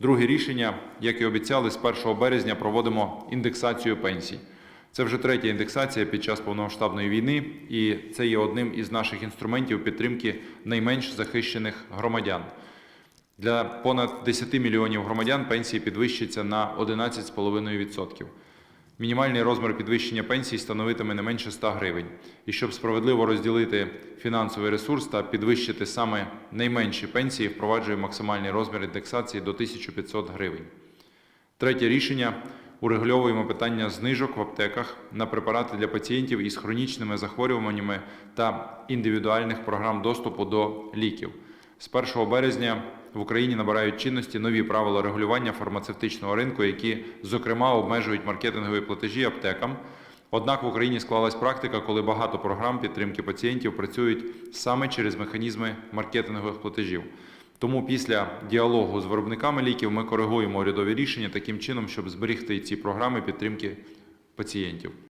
Друге рішення, як і обіцяли, з 1 березня проводимо індексацію пенсій. Це вже третя індексація під час повномасштабної війни, і це є одним із наших інструментів підтримки найменш захищених громадян. Для понад 10 мільйонів громадян пенсії підвищаться на 11,5%. Мінімальний розмір підвищення пенсій становитиме не менше 100 гривень. І щоб справедливо розділити фінансовий ресурс та підвищити саме найменші пенсії, впроваджує максимальний розмір індексації до 1500 гривень. Третє рішення урегульовуємо питання знижок в аптеках на препарати для пацієнтів із хронічними захворюваннями та індивідуальних програм доступу до ліків. З 1 березня в Україні набирають чинності нові правила регулювання фармацевтичного ринку, які, зокрема, обмежують маркетингові платежі аптекам. Однак в Україні склалась практика, коли багато програм підтримки пацієнтів працюють саме через механізми маркетингових платежів. Тому після діалогу з виробниками ліків ми коригуємо урядові рішення таким чином, щоб зберегти ці програми підтримки пацієнтів.